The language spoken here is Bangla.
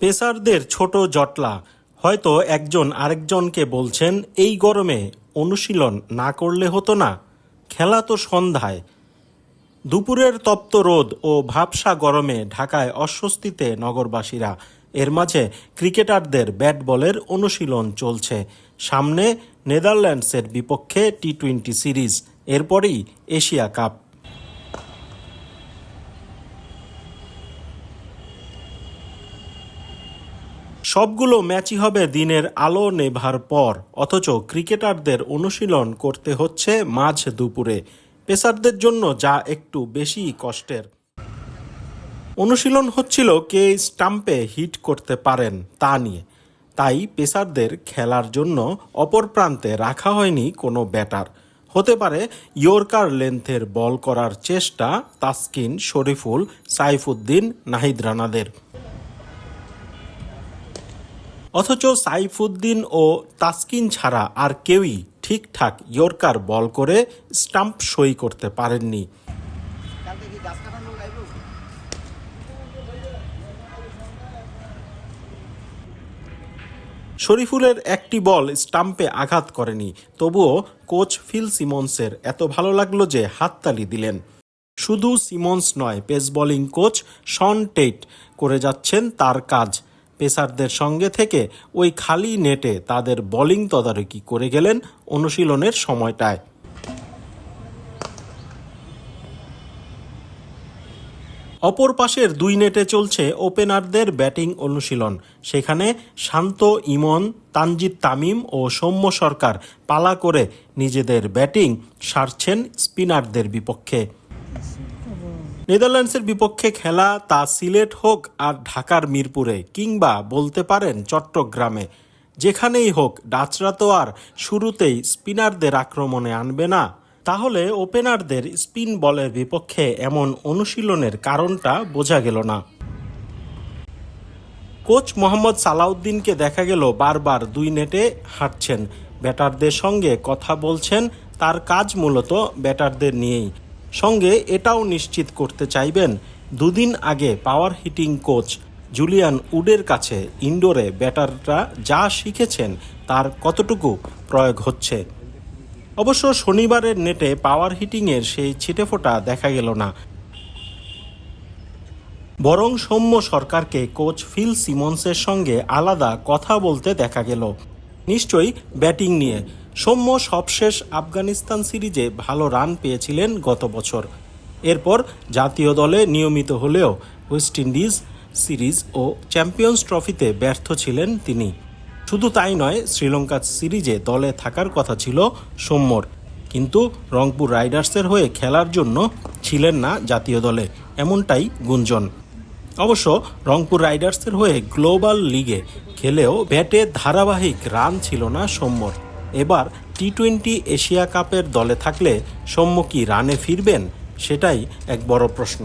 পেসারদের ছোট জটলা। হয়তো একজন আরেকজনকে বলছেন, এই গরমে অনুশীলন না করলে হতো না। খেলা তো সন্ধ্যায়। দুপুরের তপ্ত রোদ ও ভাবসা গরমে ঢাকায় অস্বস্তিতে নগরবাসীরা। এর মাঝে ক্রিকেটারদের ব্যাট বলের অনুশীলন চলছে। সামনে নেদারল্যান্ডসের বিপক্ষে টি টোয়েন্টি সিরিজ, এরপরই এশিয়া কাপ। সবগুলো ম্যাচই হবে দিনের আলো নেভার পর, অথচ ক্রিকেটারদের অনুশীলন করতে হচ্ছে মাঝ দুপুরে। পেসারদের জন্য যা একটু বেশি কষ্টের। অনুশীলন হচ্ছিল কে স্টাম্পে হিট করতে পারেন তা নিয়ে। তাই পেসারদের খেলার জন্য অপর প্রান্তে রাখা হয়নি কোনো ব্যাটার। হতে পারে ইয়র্কার লেন্থের বল করার চেষ্টা তাসকিন, শরীফুল, সাইফুদ্দিন, নাহিদ রানাদের। অথচ সাইফুদ্দিন ও তাসকিন ছাড়া আর কেউই ঠিকঠাক ইয়র্কার বল করে স্টাম্প সই করতে পারেননি। শরীফুলের একটি বল স্টাম্পে আঘাত করেনি, তবুও কোচ ফিল সিমন্সের এত ভালো লাগল যে হাততালি দিলেন। শুধু সিমন্স নয়, pace bowling coach Shaun Tait করে যাচ্ছেন তার কাজ। পেসারদের সঙ্গে থেকে ওই খালি নেটে তাদের বোলিং তদারকি করে গেলেন অনুশীলনের সময়টায়। অপর পাশের দুই নেটে চলছে ওপেনারদের ব্যাটিং অনুশীলন। সেখানে শান্ত ইমন, তানজিদ তামিম ও সৌম্য সরকার পালা করে নিজেদের ব্যাটিং সারছেন স্পিনারদের বিপক্ষে। নেদারল্যান্ডসের বিপক্ষে খেলা তা সিলেট হোক আর ঢাকার মিরপুরে কিংবা বলতে পারেন চট্টগ্রামে। যেখানেই হোক, ডাচরা তো আর শুরুতেই স্পিনারদের আক্রমণে আনবে না তাহলে ওপেনারদের স্পিন বলের বিপক্ষে এমন অনুশীলনের কারণটা বোঝা গেল না। কোচ মোহাম্মদ সালাউদ্দিনকে দেখা গেল বারবার দুই নেটে হাঁটছেন। ব্যাটারদের সঙ্গে কথা বলছেন তার কাজ মূলত ব্যাটারদের নিয়েই। সঙ্গে এটাও নিশ্চিত করতে চাইবেন দুদিন আগে পাওয়ার হিটিং কোচ জুলিয়ান উডের কাছে ইনডোরে ব্যাটাররা যা শিখেছেন তার কতটুকু প্রয়োগ হচ্ছে। অবশ্য শনিবারের নেটে পাওয়ার হিটিংয়ের সেই ছিটেফোঁটা দেখা গেল না। বরং সৌম্য সরকারকে কোচ ফিল সিমন্সের সঙ্গে আলাদা কথা বলতে দেখা গেল। নিশ্চয়ই ব্যাটিং নিয়ে। সৌম্য সবশেষ আফগানিস্তান সিরিজে ভালো রান পেয়েছিলেন গত বছর। এরপর জাতীয় দলে নিয়মিত হলেও ওয়েস্ট ইন্ডিজ সিরিজ ও চ্যাম্পিয়ন্স ট্রফিতে ব্যর্থ ছিলেন তিনি। শুধু তাই নয়, শ্রীলঙ্কা সিরিজে দলে থাকার কথা ছিল সৌম্যর কিন্তু রংপুর রাইডার্সের হয়ে খেলার জন্য ছিলেন না জাতীয় দলে, এমনটাই গুঞ্জন। অবশ্য রংপুর রাইডার্সের হয়ে গ্লোবাল লিগে খেলেও ব্যাটে ধারাবাহিক রান ছিল না সৌম্যর এবার টি টোয়েন্টি এশিয়া কাপের দলে থাকলে সৌম্য কি রানে ফিরবেন, সেটাই এক বড় প্রশ্ন।